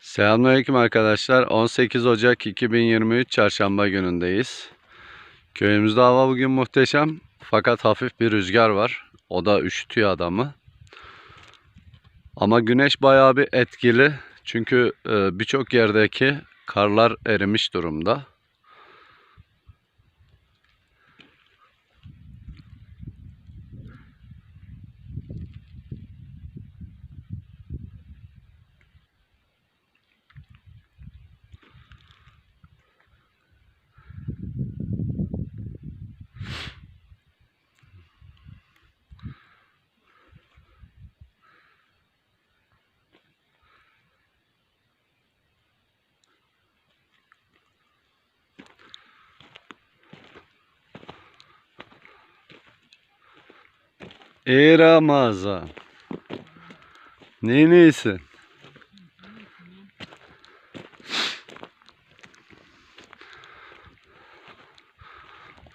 Selamünaleyküm arkadaşlar. 18 Ocak 2023 Çarşamba günündeyiz. Köyümüzde hava bugün muhteşem fakat hafif bir rüzgar var. O da üşütüyor adamı. Ama güneş bayağı bir etkili. Çünkü e, birçok yerdeki karlar erimiş durumda. Ey Ramazan. Ne neysin?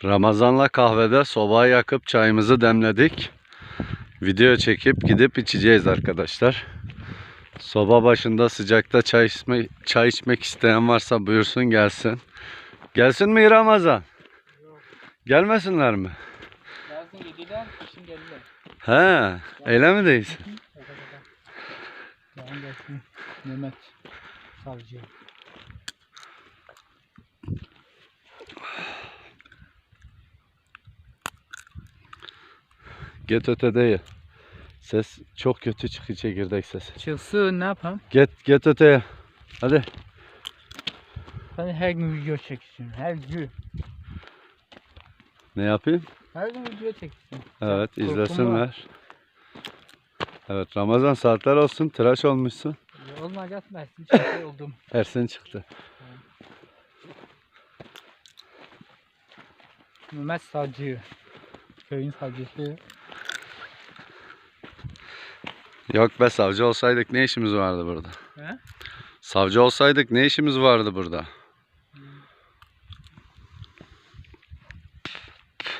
Ramazanla kahvede sobayı yakıp çayımızı demledik. Video çekip gidip içeceğiz arkadaşlar. Soba başında sıcakta çay, içme, çay içmek isteyen varsa buyursun gelsin. Gelsin mi Ramazan? Gelmesinler mi? Yazın yediler, kışın geldiler. He, öyle mi değilsin? Yarın gelsin Mehmet Savcı. Get ötede ye. Ses çok kötü çıkıyor çekirdek sesi. Çıksın ne yapalım? Get get öteye. Hadi. Ben her gün video çekeceğim. Her gün. Ne yapayım? Her gün video çekeceğim. Evet Korkum var. izlesinler. Evet Ramazan saatler olsun tıraş olmuşsun. Olmayacak Mersin şey oldum. Ersin çıktı. Mehmet Savcı. Köyün savcısı. Yok be savcı olsaydık ne işimiz vardı burada? He? Savcı olsaydık ne işimiz vardı burada?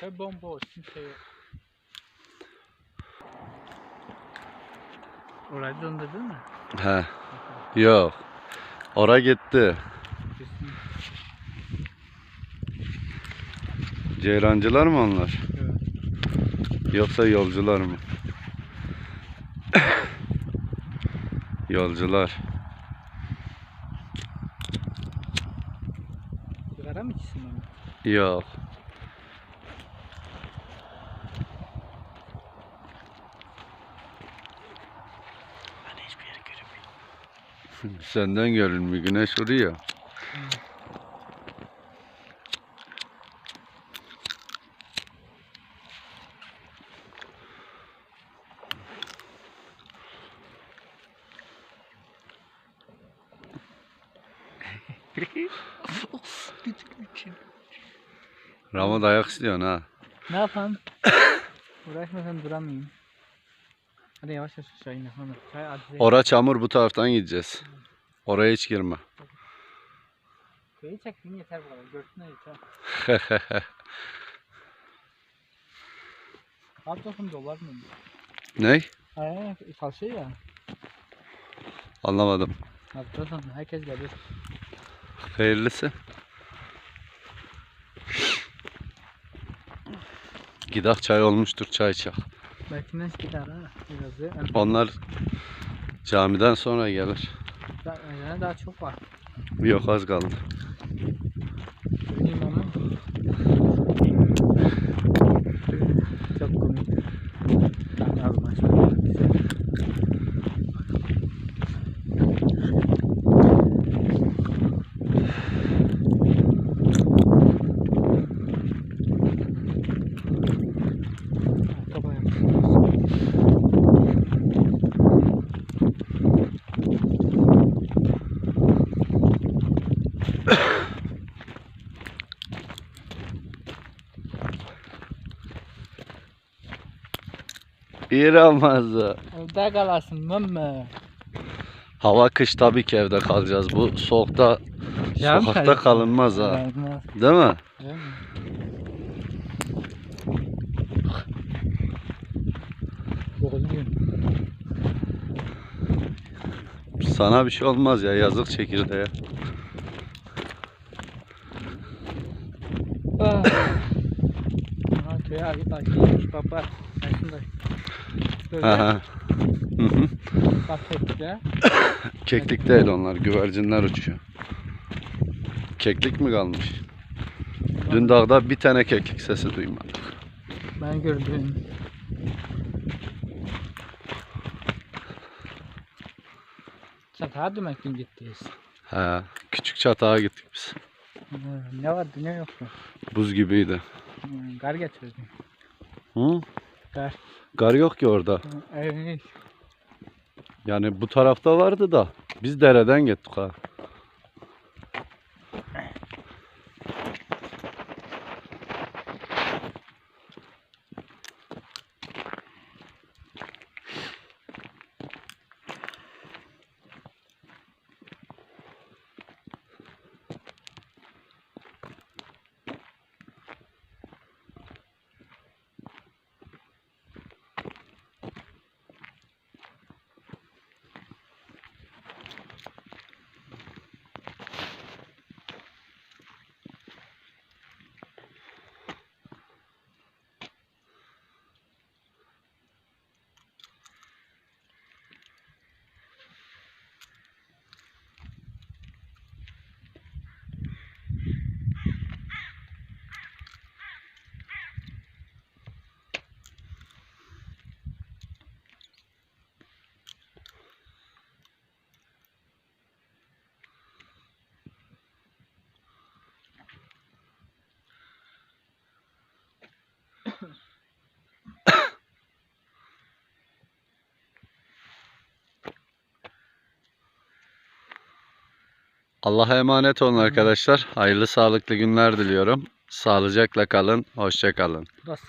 Köy bomboş. Kimse yok. Orayı döndürdün mü? He. Yok. Ora gitti. Kesin. Ceyrancılar mı onlar? Evet. Yoksa yolcular mı? Yolcular. Sigara mı içsin onu? Yok. Ben hiçbir yere görünmüyor. Senden görünmüyor. Güneş vuruyor. Ramo dayak istiyorsun ha. Ne yapalım? Uğraşmasam duramayayım. Hadi yavaş yavaş aşağı in. Ora çamur bu taraftan gideceğiz. Oraya hiç girme. Köyü çektin yeter bu kadar. Görsünler yeter. Alt tarafım dolar mı? ne? Eee çalışıyor ya. Anlamadım. Alt tarafım herkes gelir. Hayırlısı. Gidak çay olmuştur çay çak. Ne gider ha. Yani Onlar camiden sonra gelir. daha, yani daha çok var. Yok az kaldı ama. Çok komik. Yani az başladı. Arka bayağı. İyi Ramazan. Evde kalasın mı? Hava kış tabii ki evde kalacağız. Bu soğukta Yarım sokakta kalınmaz ha. Değil mi? değil. Sana bir şey olmaz ya yazık çekirdeğe. Ah. Aha köye abi başlamış baba. Aslında. Böyle Aha. Hı hı. bahsettikler. Keklik değil onlar güvercinler uçuyor. Keklik mi kalmış? Dün dağda bir tane keklik sesi duymadık. Ben gördüm. Çatağa demek ki gittiyiz. He, küçük çatağa gittik biz. Ne vardı ne yoktu. Buz gibiydi. Gar getirdim. Hı? Gar. Gar yok ki orada. Evet. Yani bu tarafta vardı da biz dereden gittik ha. Allah'a emanet olun arkadaşlar. Hayırlı sağlıklı günler diliyorum. Sağlıcakla kalın. Hoşça kalın.